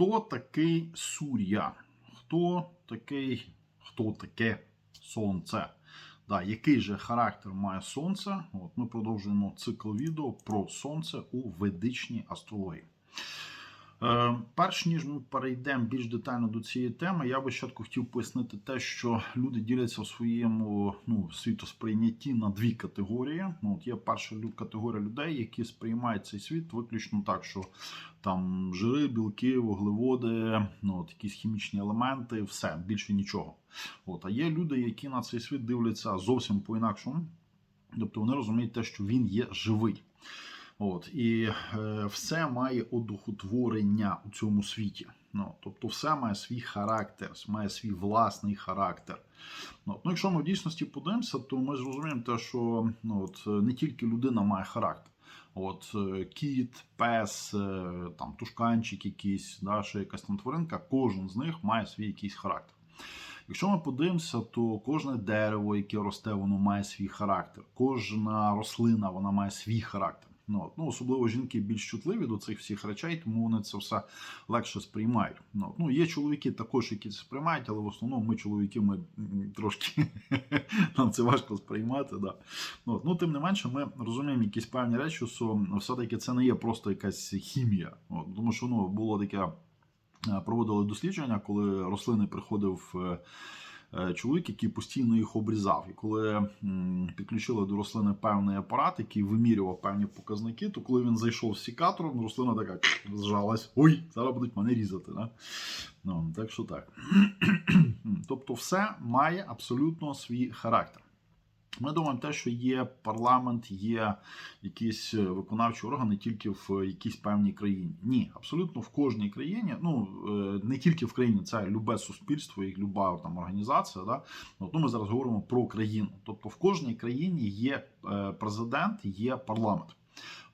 Хто такий Сур'я? Хто такий, хто таке сонце? Да, який же характер має сонце? От ми продовжуємо цикл відео про сонце у ведичній астрології. Е, перш ніж ми перейдемо більш детально до цієї теми, я би спочатку хотів пояснити те, що люди діляться в своєму ну, світосприйнятті на дві категорії. Ну, от є перша категорія людей, які сприймають цей світ виключно так, що там жири, білки, вуглеводи, ну, от, якісь хімічні елементи, все, більше нічого. От, а є люди, які на цей світ дивляться зовсім по-інакшому. Тобто вони розуміють те, що він є живий. От, і е, все має одухотворення у цьому світі. Ну, тобто, все має свій характер, має свій власний характер. Ну, ну, якщо ми в дійсності подивимося, то ми зрозуміємо те, що ну, от, не тільки людина має характер. От е, кіт, пес, е, там тушканчик якийсь, да, ще якась там тваринка, кожен з них має свій якийсь характер. Якщо ми подивимося, то кожне дерево, яке росте, воно має свій характер. Кожна рослина вона має свій характер. Ну, ну, особливо жінки більш чутливі до цих всіх речей, тому вони це все легше сприймають. Ну, ну, є чоловіки також, які це сприймають, але в основному ми, чоловіки, ми трошки нам це важко сприймати. Да. Ну, ну, тим не менше, ми розуміємо якісь певні речі, що все-таки це не є просто якась хімія. От, тому що ну, було таке е, проводили дослідження, коли рослини приходив е, чоловік, який постійно їх обрізав. І коли підключили до рослини певний апарат, який вимірював певні показники, то коли він зайшов з сікатором, рослина така зжалась. Ой, зараз будуть мене різати. Да? Ну, так що так. тобто, все має абсолютно свій характер. Ми думаємо те, що є парламент, є якісь е, виконавчі органи тільки в е, якійсь певній країні. Ні, абсолютно в кожній країні. Ну е, не тільки в країні, це любе суспільство і люба там організація. Да? От, ну, ми зараз говоримо про країну. Тобто в кожній країні є президент, є парламент.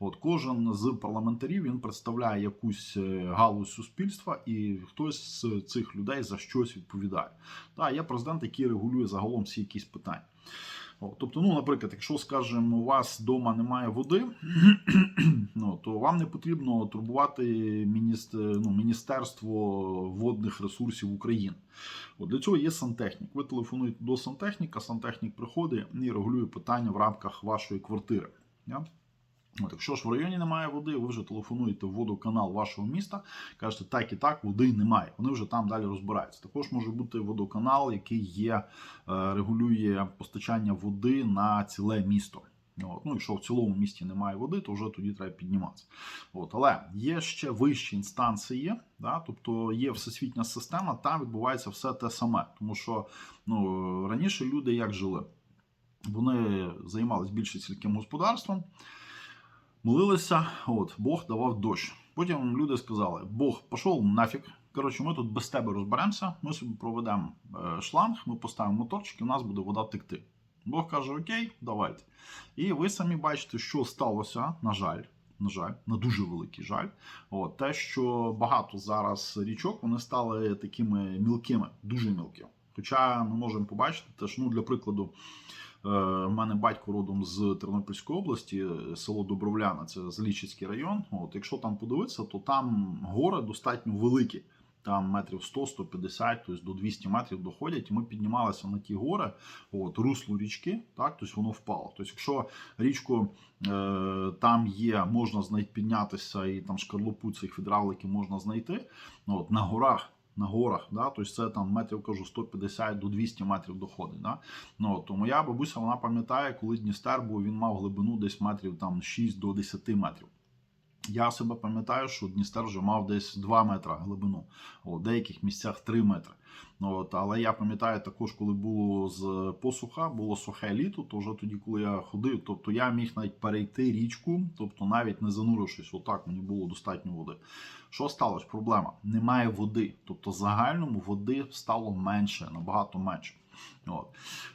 От кожен з парламентарів він представляє якусь галузь суспільства, і хтось з цих людей за щось відповідає. Та є президент, який регулює загалом всі якісь питання. Тобто, ну, наприклад, якщо, скажімо, у вас вдома немає води, ну, то вам не потрібно турбувати міністр, ну, Міністерство водних ресурсів України. От для цього є сантехнік. Ви телефонуєте до сантехніка, сантехнік приходить і регулює питання в рамках вашої квартири. От, якщо ж в районі немає води, ви вже телефонуєте в водоканал вашого міста, кажете, так і так, води немає. Вони вже там далі розбираються. Також може бути водоканал, який є, е, регулює постачання води на ціле місто. От. Ну, якщо в цілому місті немає води, то вже тоді треба підніматися. От. Але є ще вищі інстанції, да? тобто є всесвітня система, там відбувається все те саме. Тому що ну, раніше люди як жили? Вони займалися більше сільським господарством молилися, от, Бог давав дощ. Потім люди сказали: Бог пішов нафіг. Коротше, ми тут без тебе розберемося, ми собі проведемо е, шланг, ми поставимо моторчик, і в нас буде вода текти. Бог каже: Окей, давайте. І ви самі бачите, що сталося, на жаль. На жаль, на дуже великий жаль. От, те, що багато зараз річок вони стали такими мілкими, дуже мілкими. Хоча ми можемо побачити, теж, ну, для прикладу, У мене батько родом з Тернопільської області, е, село Добровляна, це Злічицький район. От, якщо там подивитися, то там гори достатньо великі. Там метрів 100-150, тобто до 200 метрів доходять. Ми піднімалися на ті гори, от, русло річки, так, тобто воно впало. Тобто, якщо річку е, там є, можна знайти піднятися і там шкарлупу цих відравликів можна знайти. От, на горах на горах, да, тобто це там метрів кажу 150 до 200 метрів доходить. Да? Ну, то моя бабуся вона пам'ятає, коли Дністер був, він мав глибину десь метрів там 6 до 10 метрів. Я себе пам'ятаю, що Дністер вже мав десь 2 метри глибину, у деяких місцях 3 метри. От, Але я пам'ятаю також, коли було з посуха, було сухе літо, то вже тоді, коли я ходив, тобто я міг навіть перейти річку, тобто навіть не занурившись, отак мені було достатньо води. Що сталося? Проблема? Немає води. Тобто, в загальному води стало менше, набагато менше. От.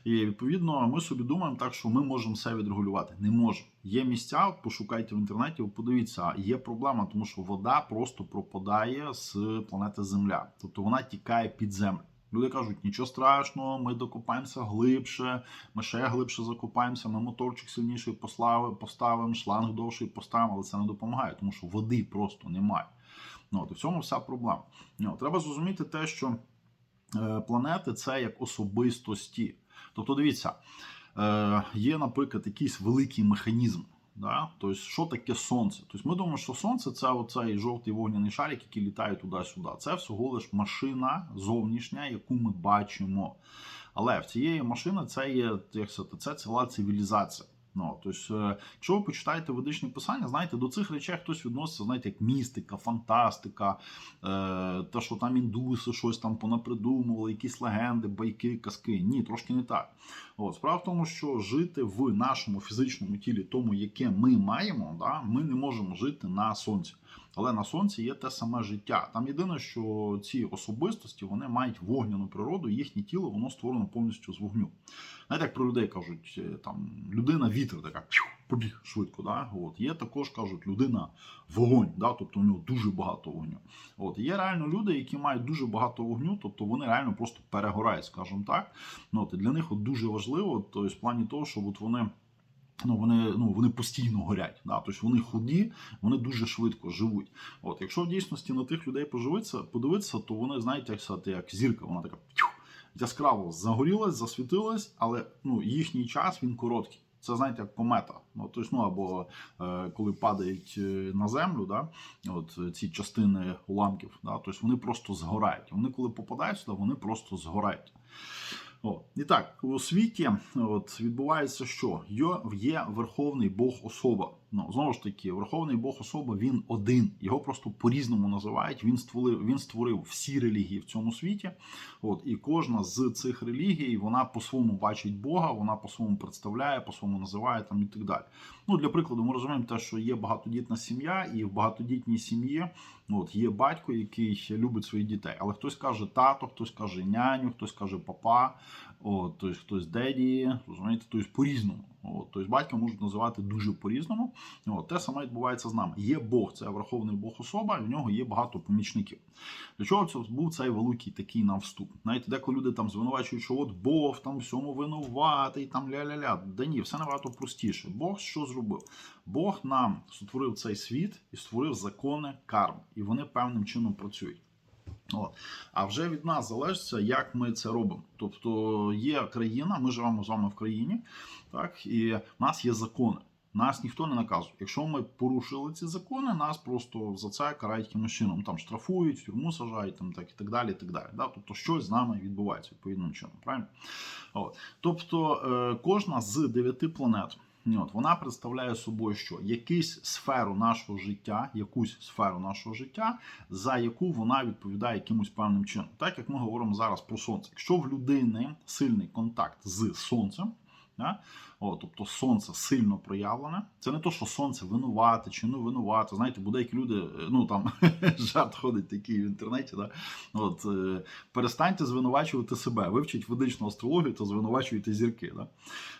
І відповідно ми собі думаємо так, що ми можемо все відрегулювати. Не можемо. Є місця, пошукайте в інтернеті, подивіться, є проблема, тому що вода просто пропадає з планети Земля. Тобто вона тікає під землю. Люди кажуть, нічого страшного, ми докопаємося глибше, ми ще глибше закопаємося, ми моторчик сильніший поставимо, шланг довший поставимо, але це не допомагає, тому що води просто немає. Ну, от, в цьому вся проблема. Ну, треба зрозуміти те, що планети це як особистості. Тобто, дивіться, е, є, наприклад, якийсь великий механізм. Да? Тобто, що таке сонце? Тобто, ми думаємо, що сонце це оцей жовтий вогняний шарик, який літає туди-сюди. Це всього лиш машина зовнішня, яку ми бачимо. Але в цієї машини це є як сказати, це ціла цивілізація. Ну, тобто, якщо ви почитаєте ведичні писання, знаєте, до цих речей хтось відноситься, знаєте, як містика, фантастика, е, те, що там індуси щось там понапридумували, якісь легенди, байки, казки. Ні, трошки не так. От, справа в тому, що жити в нашому фізичному тілі, тому, яке ми маємо, да, ми не можемо жити на сонці. Але на сонці є те саме життя. Там єдине, що ці особистості вони мають вогняну природу, їхнє тіло воно створено повністю з вогню. Знаєте, як про людей кажуть, е, там людина вітер така побіг швидко. Да? От. Є також кажуть, людина вогонь, да? тобто у нього дуже багато вогню. От. Є реально люди, які мають дуже багато вогню, тобто вони реально просто перегорають, скажімо так. Ну, от, і для них от дуже важливо, тобто, в плані того, щоб от вони. Ну, вони ну вони постійно горять. Да? Тобто вони худі, вони дуже швидко живуть. От, якщо в дійсності на тих людей поживитися, подивитися, то вони знаєте, як сказати, як зірка, вона така яскраво загорілась, засвітилась, але ну, їхній час він короткий. Це знаєте, як комета. Ну, тобто, ну або е, коли падають е, на землю, да, от е, ці частини уламків, да, тобто вони просто згорають. Вони, коли попадають сюди, вони просто згорають. О, і так, у світі от, відбувається, що є, Верховний Бог особа. Ну, знову ж таки, Верховний Бог особа він один. Його просто по-різному називають. Він створив, він створив всі релігії в цьому світі. От, І кожна з цих релігій вона по-своєму бачить Бога, вона по-своєму представляє, по-своєму називає там і так далі. Ну, Для прикладу, ми розуміємо те, що є багатодітна сім'я, і в багатодітній сім'ї от, є батько, який любить своїх дітей. Але хтось каже тато, хтось каже няню, хтось каже папа, от, тобто хтось деді, розумієте, тобто по-різному. От, тобто батька можуть називати дуже по-різному. Те саме відбувається з нами. Є Бог, це Верховний Бог особа, і в нього є багато помічників. Для чого це був цей великий такий нам вступ? Знаєте, деколи люди там звинувачують, що от Бог там всьому винуватий, там ля-ля-ля. Да ні, все набагато простіше. Бог що зробив? Бог нам створив цей світ і створив закони карм, і вони певним чином працюють. От. А вже від нас залежиться, як ми це робимо. Тобто є країна, ми живемо з вами в країні, так, і в нас є закони. Нас ніхто не наказує. Якщо ми порушили ці закони, нас просто за це карають якимось чином. Там штрафують, в тюрму сажають, там так і так далі. І так далі. Да? Тобто щось з нами відбувається відповідним чином. Правильно? От. Тобто е, кожна з дев'яти планет. От, вона представляє собою, що якусь сферу нашого життя, якусь сферу нашого життя, за яку вона відповідає якимось певним чином. Так як ми говоримо зараз про сонце. Якщо в людини сильний контакт з сонцем, да, о, тобто сонце сильно проявлене, це не то, що сонце винувате чи не винувате. Знаєте, бо деякі люди, ну там жарт ходить такий в інтернеті. Да? От, е, перестаньте звинувачувати себе, вивчіть ведичну астрологію, то звинувачуєте зірки. Да?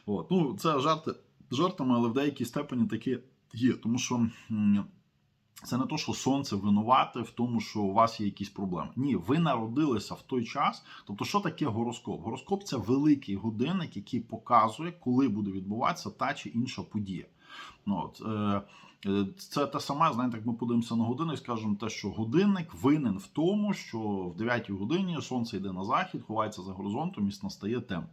От, ну, Це жарти жартами, але в деякій степені таке є. Тому що це не то, що сонце винувате в тому, що у вас є якісь проблеми. Ні, ви народилися в той час. Тобто, що таке гороскоп? Гороскоп це великий годинник, який показує, коли буде відбуватися та чи інша подія. Ну, от, е, це те саме, знаєте, як ми подивимося на годинник, скажемо те, що годинник винен в тому, що в 9 годині сонце йде на захід, ховається за горизонтом і настає темно.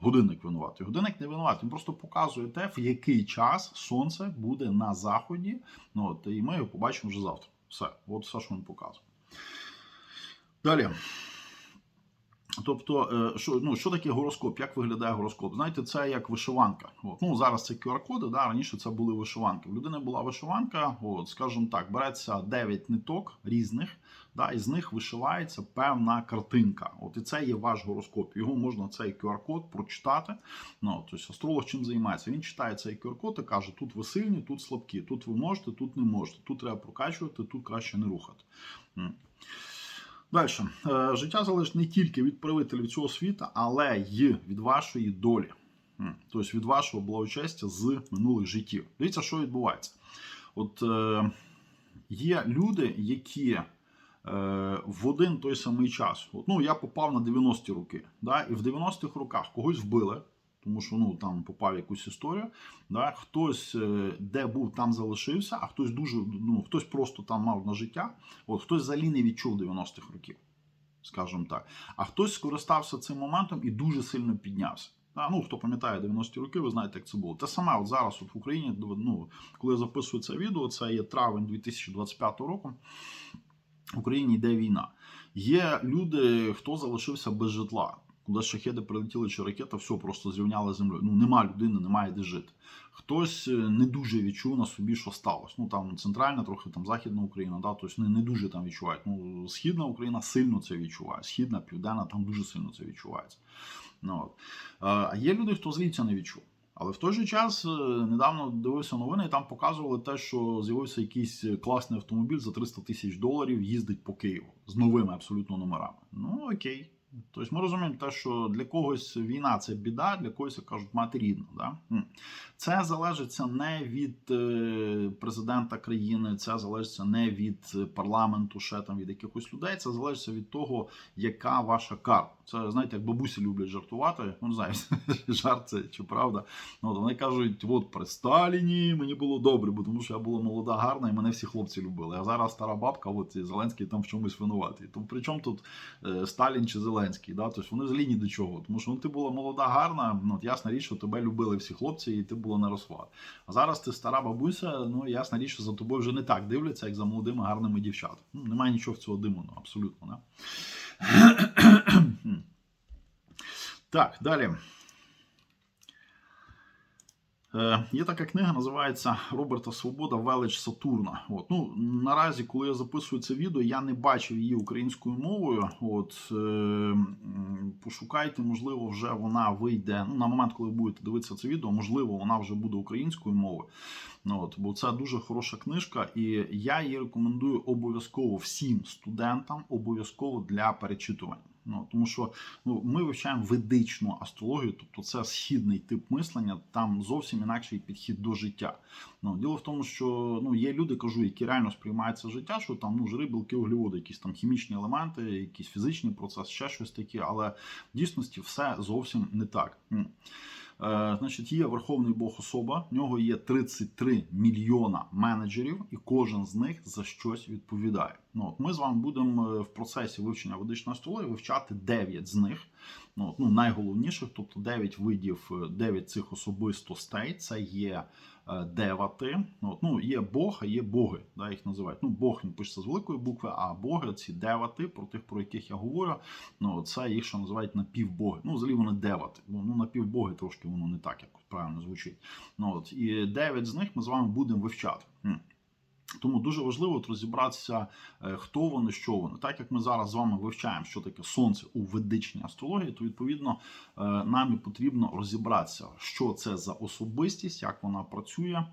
Годинник винуватий. Годинник не винуватий. Він просто показує те, в який час сонце буде на заході. Ну, от, І ми його побачимо вже завтра. Все. От все, що він показує. Далі. Тобто, е, що ну, що таке гороскоп? Як виглядає гороскоп? Знаєте, це як вишиванка. От. Ну, Зараз це QR-коди, да, раніше це були вишиванки. В людини була вишиванка, от, скажімо так, береться 9 ниток різних, да, і з них вишивається певна картинка. От І це є ваш гороскоп. Його можна цей QR-код прочитати. Ну, тобто Астролог чим займається? Він читає цей QR-код і каже, тут ви сильні, тут слабкі, тут ви можете, тут не можете, тут треба прокачувати, тут краще не рухати. Далі, е, життя залежить не тільки від правителів цього світу, але й від вашої долі, тобто від вашого благочестя з минулих життів. Дивіться, що відбувається. От е, є люди, які в один той самий час, от, ну я попав на 90-ті роки, да, і в 90-х роках когось вбили, тому що ну там попав якусь історію. Да? Хтось е, де був, там залишився, а хтось дуже ну хтось просто там мав на життя. От хтось взагалі не відчув 90-х років, скажімо так. А хтось скористався цим моментом і дуже сильно піднявся. Да, ну, хто пам'ятає 90-ті роки, ви знаєте, як це було. Те саме от зараз от в Україні, ну, коли я записую це відео, це є травень 2025 року. В Україні йде війна. Є люди, хто залишився без житла. Куди шахеди прилетіли чи ракета, все просто зрівняли з землею. Ну нема людини, немає де жити. Хтось е, не дуже відчув на собі, що сталося. Ну там центральна, трохи там західна Україна, да, тобто не, не дуже там відчувають. Ну, східна Україна сильно це відчуває. Східна, південна, там дуже сильно це відчувається. Ну, от. А є люди, хто звідси не відчув. Але в той же час е, недавно дивився новини, і там показували те, що з'явився якийсь класний автомобіль за 300 тисяч доларів, їздить по Києву з новими абсолютно номерами. Ну окей. Тобто ми розуміємо те, що для когось війна це біда, для когось як кажуть мати рідна. Да? Це залежиться не від е, президента країни, це залежиться не від парламенту, ще там від якихось людей. Це залежиться від того, яка ваша карта. Це знаєте, як бабусі люблять жартувати. Ну не знаю, жарт це чи правда. Ну, вони кажуть: от при Сталіні мені було добре, бо тому що я була молода, гарна, і мене всі хлопці любили. А зараз стара бабка, от і Зеленський там в чомусь винуватий. Тому при чому тут е, Сталін чи Зеленський? Да? Тобто вони взагалі ні до чого. Тому що ну, ти була молода, гарна, ну ясна річ, що тебе любили всі хлопці, і ти була на розхват. А зараз ти стара бабуся, ну ясна річ, що за тобою вже не так дивляться, як за молодими гарними дівчатами. Ну, немає нічого в цього диму, ну, абсолютно. Не? Так, далі. Е, Є така книга, називається Роберта Свобода Велич Сатурна. От. Ну, Наразі, коли я записую це відео, я не бачив її українською мовою. От, е, Пошукайте, можливо, вже вона вийде. Ну, на момент, коли ви будете дивитися це відео, можливо, вона вже буде українською мовою. Ну, от, Бо це дуже хороша книжка, і я її рекомендую обов'язково всім студентам, обов'язково для перечитування. Ну, Тому що ну, ми вивчаємо ведичну астрологію, тобто це східний тип мислення, там зовсім інакший підхід до життя. Ну, Діло в тому, що ну, є люди, кажу, які реально сприймаються життя, що там ну, жири, білки, углеводи, якісь там хімічні елементи, якісь фізичні процеси, ще щось таке, але в дійсності все зовсім не так. Е, Значить, є Верховний Бог особа, в нього є 33 мільйона менеджерів, і кожен з них за щось відповідає. Ну, от Ми з вами будемо е, в процесі вивчення водичного столи вивчати 9 з них. Ну, ну, найголовніших, тобто 9 видів, 9 цих особистостей. Це є е, девати. От, ну, є Бог, а є боги, да, їх називають. Ну, Бог він пишеться з великої букви, а боги ці девати, про тих, про яких я говорю, ну, це їх ще називають напівбоги. Ну, взагалі вони девати. Ну, напівбоги трошки воно не так якось правильно звучить. Ну, от, І 9 з них ми з вами будемо вивчати. Тому дуже важливо от розібратися, е, хто вони, що вони. Так як ми зараз з вами вивчаємо, що таке сонце у ведичній астрології, то відповідно е, нам і потрібно розібратися, що це за особистість, як вона працює,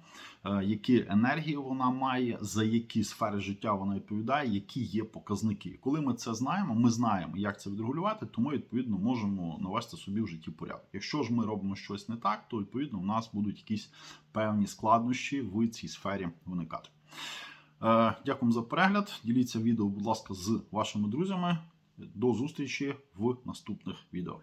е, які енергії вона має, за які сфери життя вона відповідає, які є показники. Коли ми це знаємо, ми знаємо, як це відрегулювати, то ми відповідно можемо навести собі в житті порядок. Якщо ж ми робимо щось не так, то відповідно в нас будуть якісь певні складнощі в цій сфері виникати. Е, Дякую за перегляд. Діліться відео, будь ласка, з вашими друзями. До зустрічі в наступних відео.